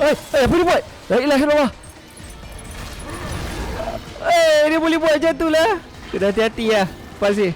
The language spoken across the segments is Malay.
Eh, eh apa dia buat? La ilaha illallah. Eh, dia boleh buat macam tu lah. Kena hati-hati lah. Pasti.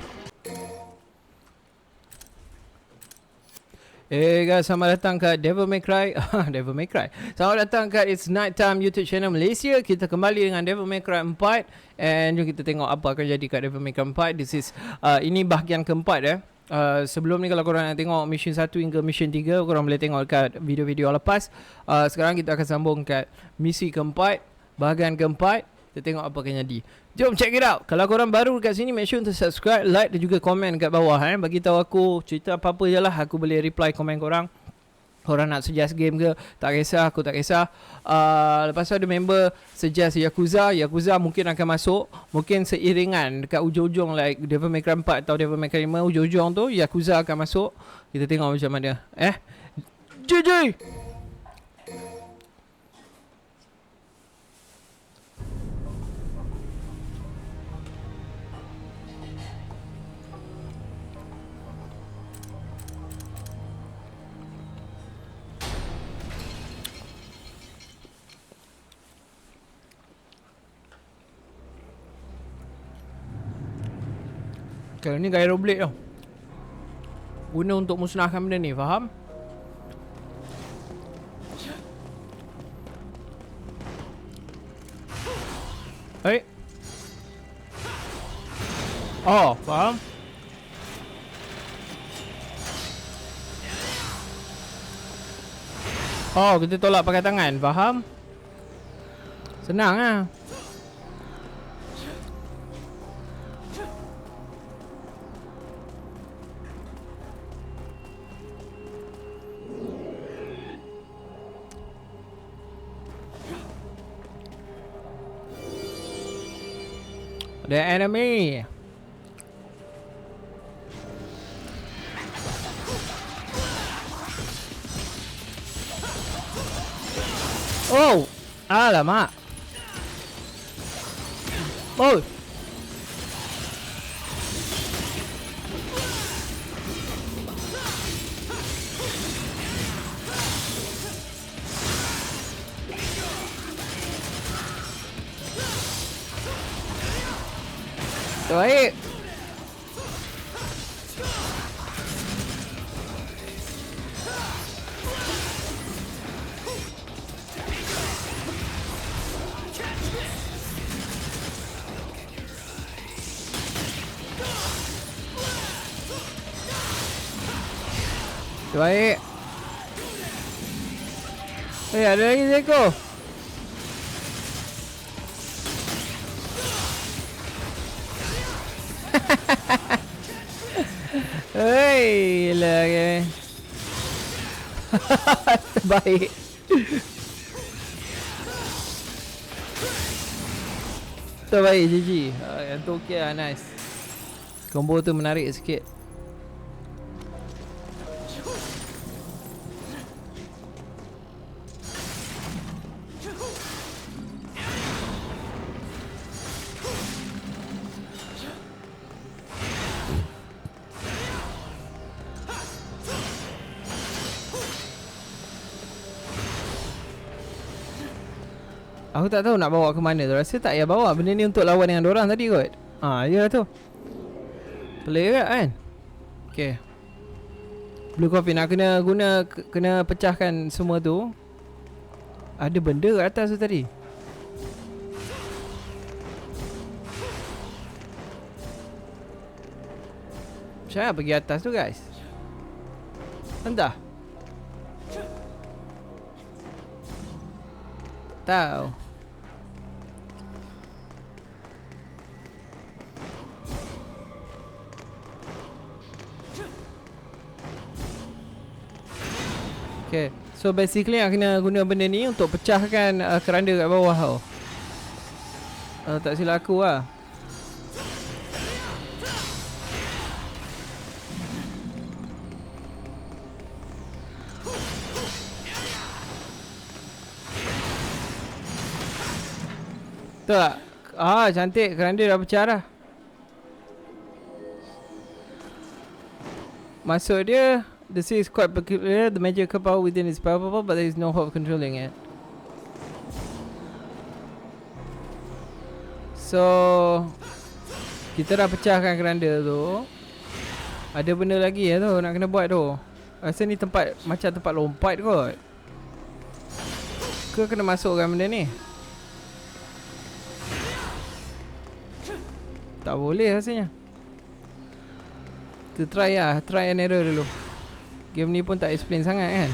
Eh guys, selamat datang ke Devil May Cry. Devil May Cry. Selamat datang ke It's Night Time YouTube channel Malaysia. Kita kembali dengan Devil May Cry 4 and jom kita tengok apa akan jadi kat Devil May Cry 4. This is uh, ini bahagian keempat eh. Uh, sebelum ni kalau korang nak tengok mission 1 hingga mission 3 korang boleh tengok dekat video-video lepas. Uh, sekarang kita akan sambung kat misi keempat, bahagian keempat. Kita tengok apa akan jadi. Jom check it out. Kalau korang baru dekat sini make sure untuk subscribe, like dan juga komen kat bawah eh. Bagi tahu aku cerita apa-apa je lah aku boleh reply komen korang. Korang nak suggest game ke? Tak kisah Aku tak kisah. Uh, Lepas tu ada member Suggest Yakuza. Yakuza mungkin akan masuk. Mungkin seiringan Dekat ujung-ujung Like Devil May Cry 4 Atau Devil May Cry 5 Ujung-ujung tu Yakuza akan masuk. Kita tengok macam mana. Eh? JJ Kalau ni gyro blade tau Guna untuk musnahkan benda ni Faham? Hei Oh, faham? Oh, kita tolak pakai tangan, faham? Senang lah The enemy. Oh, alamak. Oh. Baik. Baik. Eh, ada lagi seekor. Hei, lagi. Terbaik. Terbaik GG. Uh, yang tu okey lah, nice. Combo tu menarik sikit. Aku tak tahu nak bawa ke mana tu. Rasa tak payah bawa benda ni untuk lawan dengan orang tadi kot. Ha, ya tu. Pelik kan kan? Okay. Blue coffee nak kena guna kena pecahkan semua tu. Ada benda kat atas tu tadi. Saya pergi atas tu guys. Entah. Tahu. Okay. So basically aku kena guna benda ni untuk pecahkan uh, keranda kat bawah tau. Uh, tak silap aku lah. Betul tak? Ah cantik keranda dah pecah dah. Maksud dia The sea is quite peculiar. The magic power within is palpable, but there is no hope of controlling it. So, kita dah pecahkan keranda tu. Ada benda lagi ya tu nak kena buat tu. Rasa ni tempat macam tempat lompat kot. Ke kena masukkan benda ni? Tak boleh rasanya. Kita try lah. Try and error dulu. Game ni pun tak explain sangat kan.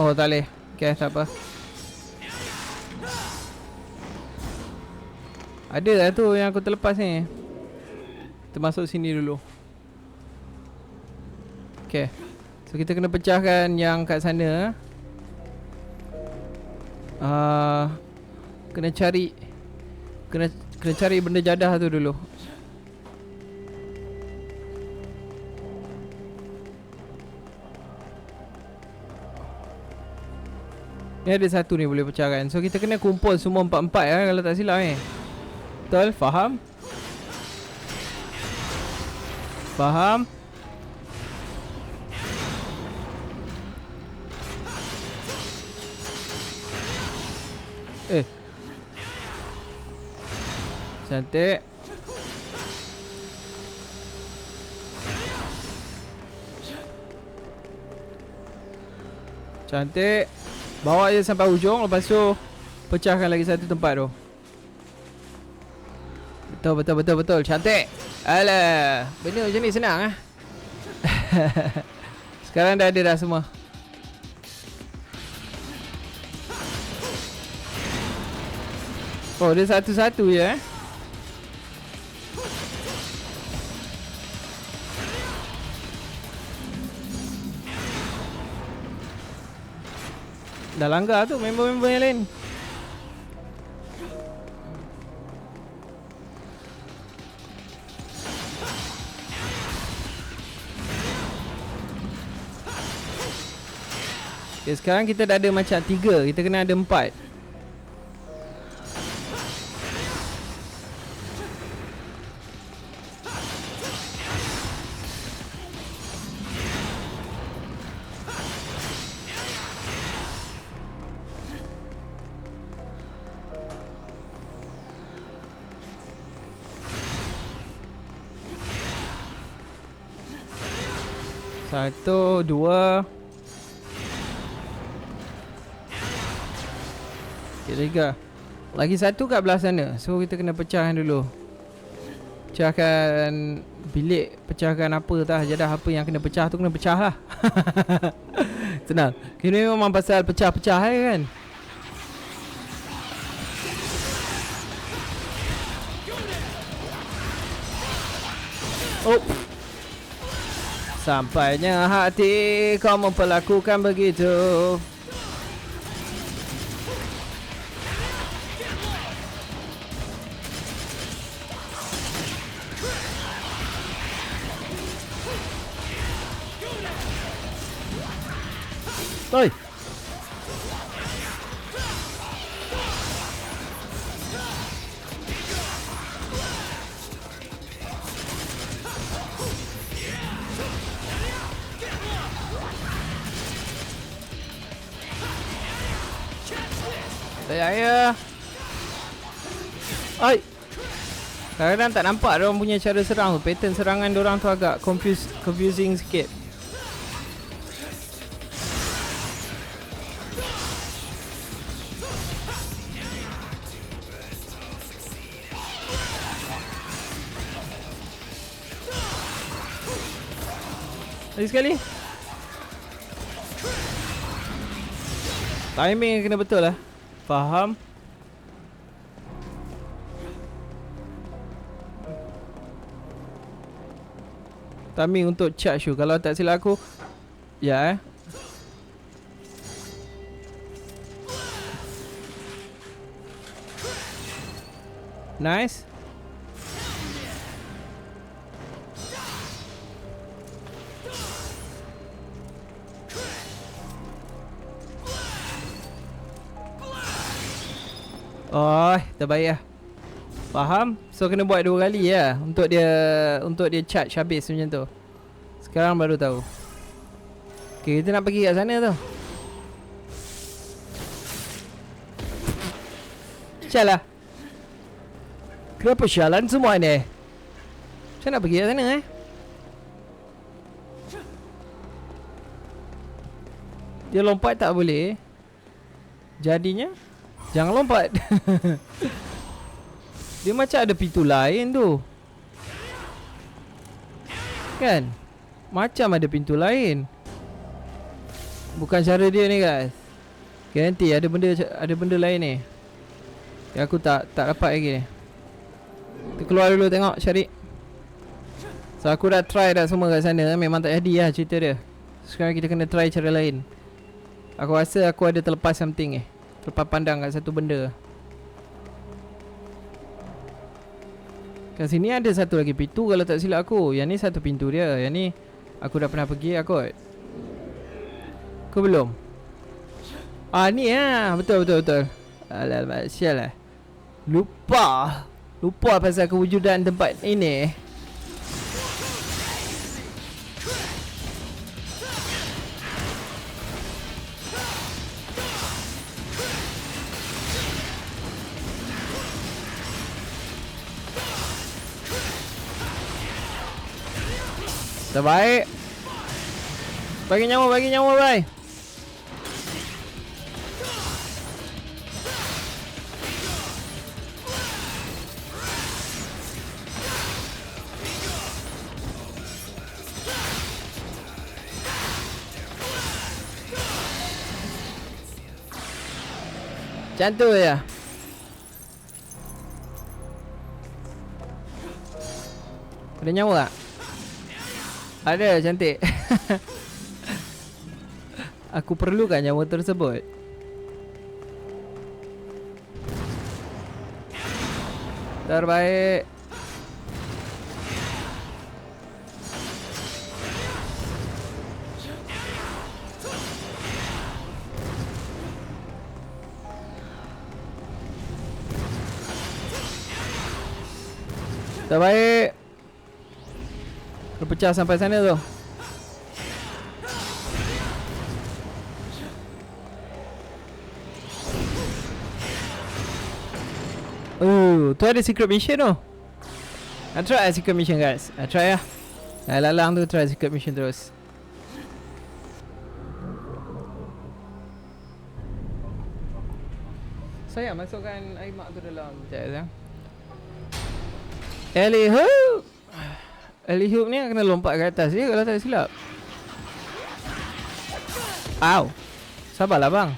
Oh tak boleh. Okay tak apa. Ada lah tu yang aku terlepas ni. Kita masuk sini dulu. Okay So kita kena pecahkan yang kat sana uh, Kena cari Kena kena cari benda jadah tu dulu Ni ada satu ni boleh pecahkan So kita kena kumpul semua empat-empat ya Kalau tak silap ni Betul? Faham? Faham? Eh. Cantik. Cantik. Bawa je sampai ujung Lepas tu Pecahkan lagi satu tempat tu. Betul betul betul betul. Cantik. Alah Benda macam ni senang ah. Sekarang dah ada dah semua Oh dia satu-satu je eh? Dah langgar tu member-member yang lain. Okay, sekarang kita dah ada macam tiga. Kita kena ada empat Satu, dua. Okay, tiga. Lagi satu kat belah sana. So kita kena pecahkan dulu. Pecahkan bilik Pecahkan apa tah Jadah apa yang kena pecah tu kena pecah lah. Tenang Kini memang pasal pecah-pecah eh, kan? Oh Sampainya hati kau memperlakukan begitu Saya Oi. Kadang-kadang tak nampak orang punya cara serang tu. Pattern serangan orang tu agak confuse, confusing sikit. Lagi sekali Timing kena betul lah Faham? Timing untuk charge tu Kalau tak silap aku Ya eh? Nice Oh, terbaik lah Faham? So kena buat dua kali ya untuk dia untuk dia charge habis macam tu. Sekarang baru tahu. Okay, kita nak pergi kat sana tu. Calah. Kenapa syalan semua ni? Macam nak pergi kat sana eh? Dia lompat tak boleh. Jadinya jangan lompat. Dia macam ada pintu lain tu. Kan? Macam ada pintu lain. Bukan cara dia ni guys. Okay nanti ada benda Ada benda lain ni. Yang aku tak Tak dapat lagi ni. Kita keluar dulu tengok cari So aku dah try dah semua kat sana. Memang tak jadi lah cerita dia. Sekarang kita kena try cara lain. Aku rasa aku ada terlepas something eh Terlepas pandang kat satu benda Kat sini ada satu lagi pintu kalau tak silap aku. Yang ni satu pintu dia. Yang ni aku dah pernah pergi aku. Kau belum? Ah ni ah. Betul betul betul. Alamak sial lah. Lupa. Lupa pasal kewujudan tempat ini. Terbaik Bagi nyawa, bagi nyawa, bye tu je. Ada nyawa tak? Ada cantik. Aku perlukan nyawa tersebut. Terbaik. Terbaik Terpecah sampai sana tu. Oh, tu ada secret mission tu? I try secret mission guys. I try lah. Dah lalang tu try secret mission terus. Saya masukkan air mak tu dalam Sekejap ya. Ellie Alley hoop ni kena lompat ke atas je kalau tak silap. Au. Sabarlah bang.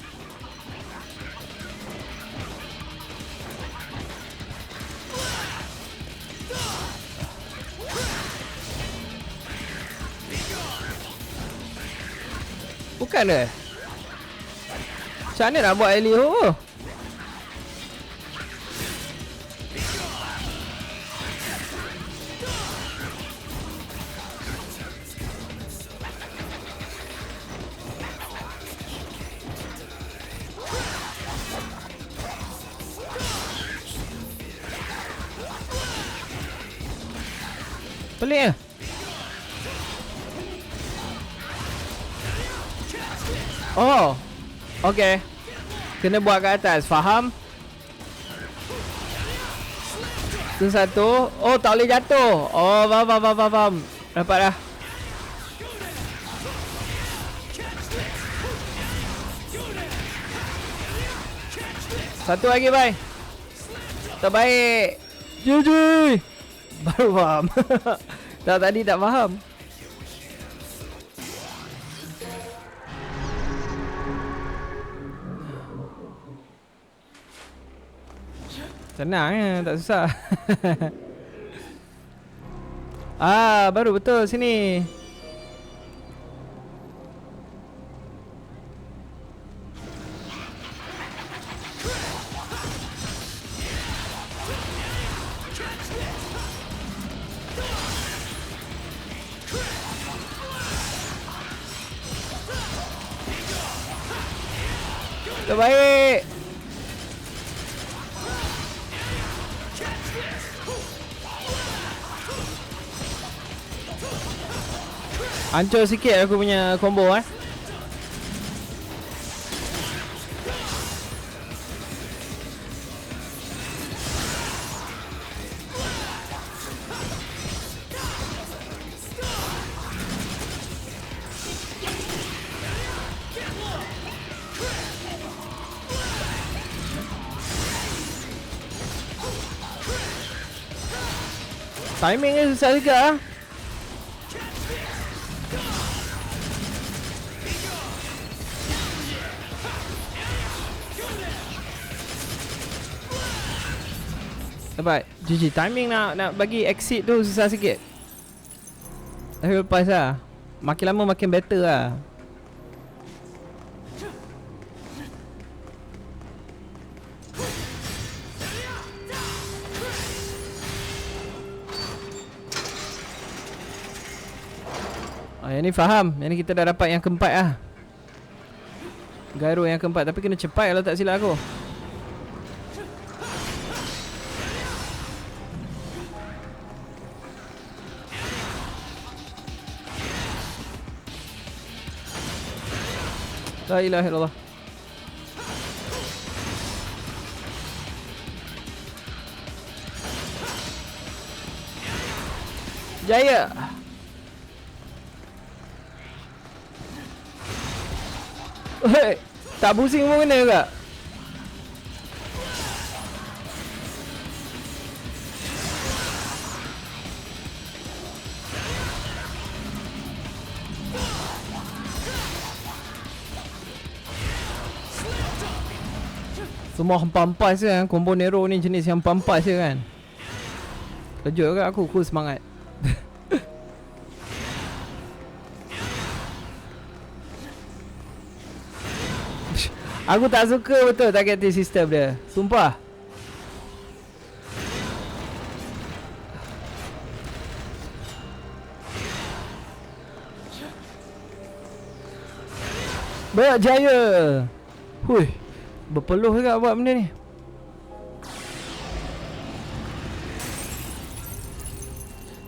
Bukan ke? Macam mana nak buat alley hoop Pelik Okay Kena buat kat atas. Faham? Itu satu. Oh tak boleh jatuh. Oh faham faham faham, faham. Dapat dah. Satu lagi bye. Terbaik Jujur Baru faham. Tak tadi tak faham Senang ya, tak susah. Ah, baru betul sini Hancur sikit aku punya combo eh. Timing dia susah juga ah. GG timing nak nak bagi exit tu susah sikit Tapi lepas lah Makin lama makin better lah Ah, yang ni faham. Yang ni kita dah dapat yang keempat lah. Gyro yang keempat. Tapi kena cepat kalau tak silap aku. La ilaha illallah. Jaya. Hei, tak pusing pun kena juga. Semua hempas-hempas je kan. Combo Nero ni jenis yang hempas je kan. Kejut juga aku? Aku semangat. Aku tak suka betul targeting system dia. Sumpah. Banyak jaya. Hui Berpeluh juga buat benda ni?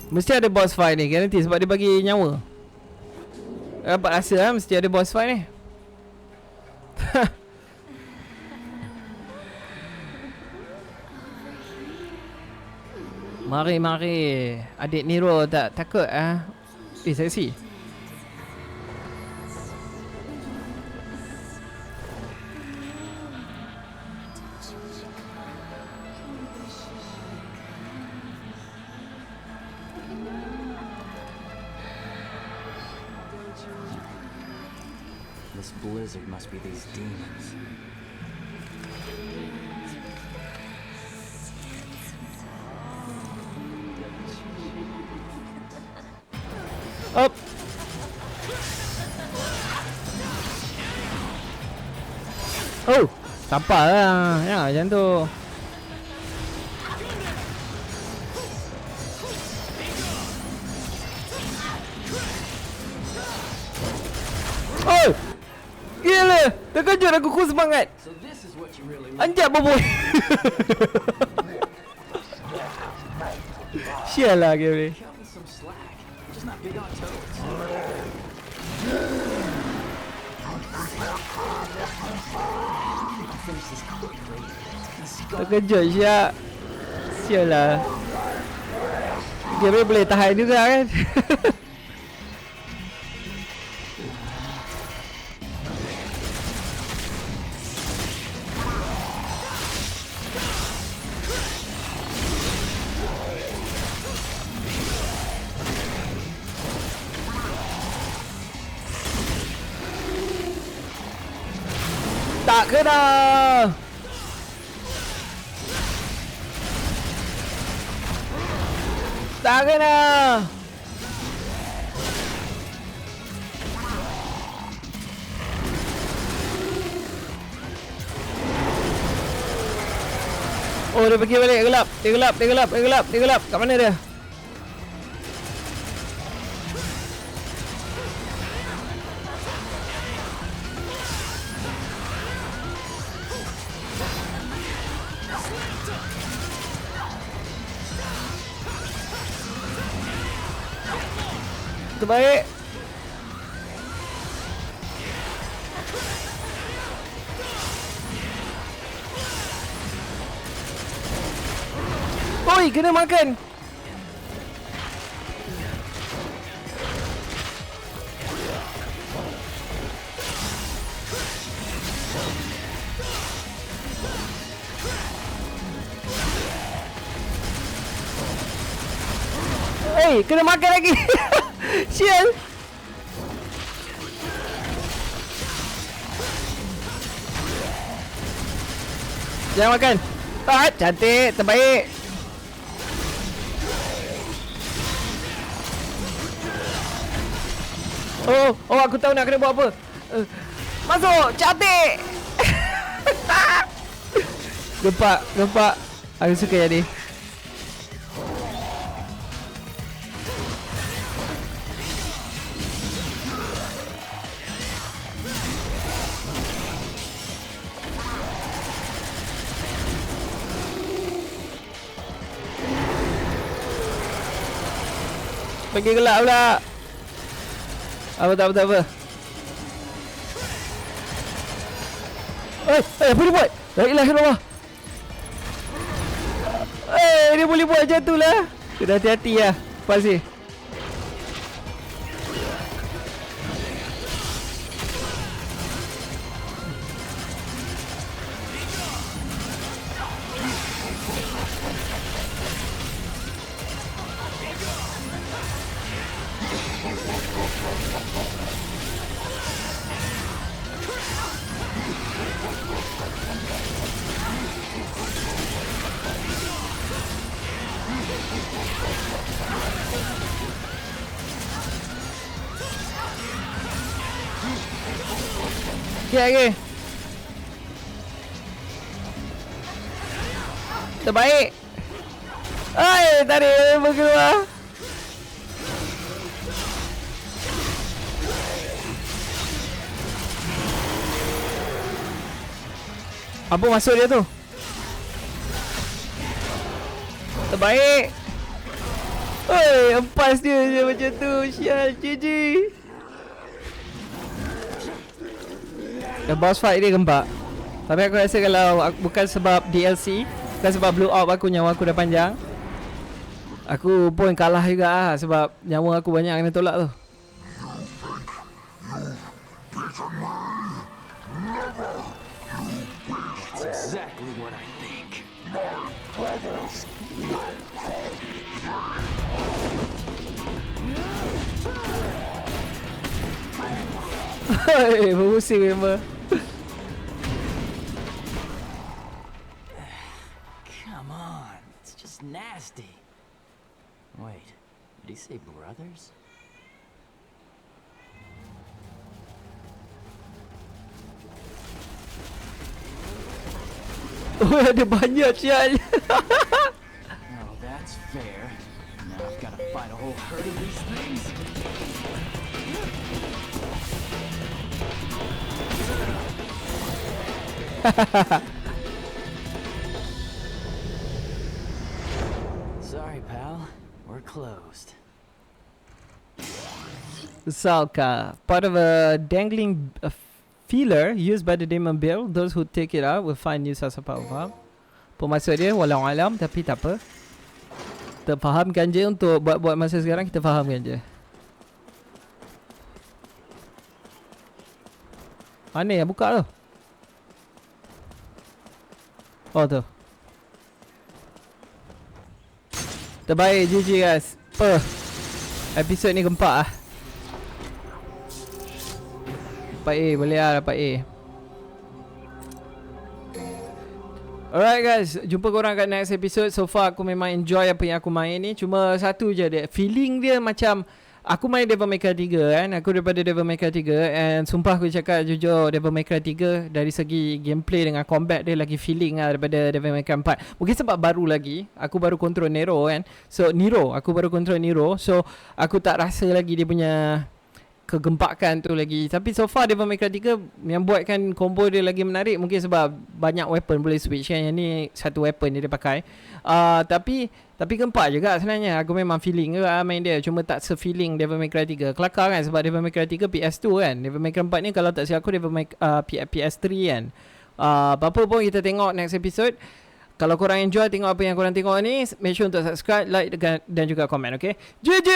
Mesti ada boss fight ni Guarantee sebab dia bagi nyawa. Dapat rasa lah Mesti ada boss fight ni. Mari mari. Adik Nero tak takut ah. Eh seksi Up. Oh Sampah lah. Ya macam tu. Oh! Gila! Terkejut aku ku semangat. Anjak boboy Sial lah game ni Terkejut siap Sial lah. Ni boleh tahan juga kan dia pergi balik gelap Dia gelap Dia gelap Dia gelap Dia gelap. Kat mana dia? Terbaik Oi, kena makan. Hey, kena makan lagi. Sial. Jangan makan. Ah, cantik, terbaik. Oh, oh aku tahu nak kena buat apa. Uh, masuk, cantik. gempak, gempak. Aku suka jadi. Pergi gelap pula. Apa tak apa tak apa. Eh, eh apa dia buat? La ilaha illallah. Eh, dia boleh buat macam tu lah. Kena hati-hati lah. Pasti. Terbaik. Ay, tarik berkeluar. Apa masuk dia tu? Terbaik. Oi, empas dia je macam tu. Sial, GG. The boss fight dia gempak Tapi aku rasa kalau aku, Bukan sebab DLC Bukan sebab blue up aku Nyawa aku dah panjang Aku pun kalah juga lah Sebab nyawa aku banyak kena tolak tu think. Hei, berpusing member he say brothers? Oh ada banyak sial Oh, that's fair. Now I've got to fight a whole herd of these things. Sorry, pal. We're closed. Salka Part of a dangling uh, feeler Used by the demon bill. Those who take it out Will find new source of power. Pemasuk dia Walau alam Tapi tak apa. Kita fahamkan je Untuk buat-buat masa sekarang Kita fahamkan je. Mana yang buka tu? Oh tu. Terbaik GG guys. Apa Episod ni gempak ah Dapat A boleh lah dapat A. Alright guys. Jumpa korang kat next episode. So far aku memang enjoy apa yang aku main ni. Cuma satu je dia Feeling dia macam Aku main Devil May Cry 3 kan? Aku daripada Devil May Cry 3 And sumpah aku cakap jujur Devil May Cry 3 Dari segi gameplay dengan combat dia Lagi feeling lah daripada Devil May Cry 4 Mungkin sebab baru lagi Aku baru control Nero kan? So Nero Aku baru control Nero. So aku tak rasa lagi dia punya kegempakan tu lagi. Tapi so far Devil May Cry 3 Yang buatkan combo dia lagi menarik Mungkin sebab banyak weapon boleh switch kan. Yang ni satu weapon dia, dia pakai. Uh, Tapi tapi gempak juga sebenarnya. Aku memang feeling juga main dia. Cuma tak se-feeling Devil May Cry 3 Kelakar kan sebab Devil May Cry 3 PS2 kan. Devil May Cry 4 ni kalau tak silap aku Devil May uh, PS3 kan. Uh, Apa-apa pun kita tengok next episode. Kalau korang enjoy tengok apa yang korang tengok ni, make sure untuk subscribe, like dan juga komen, okay? JJ!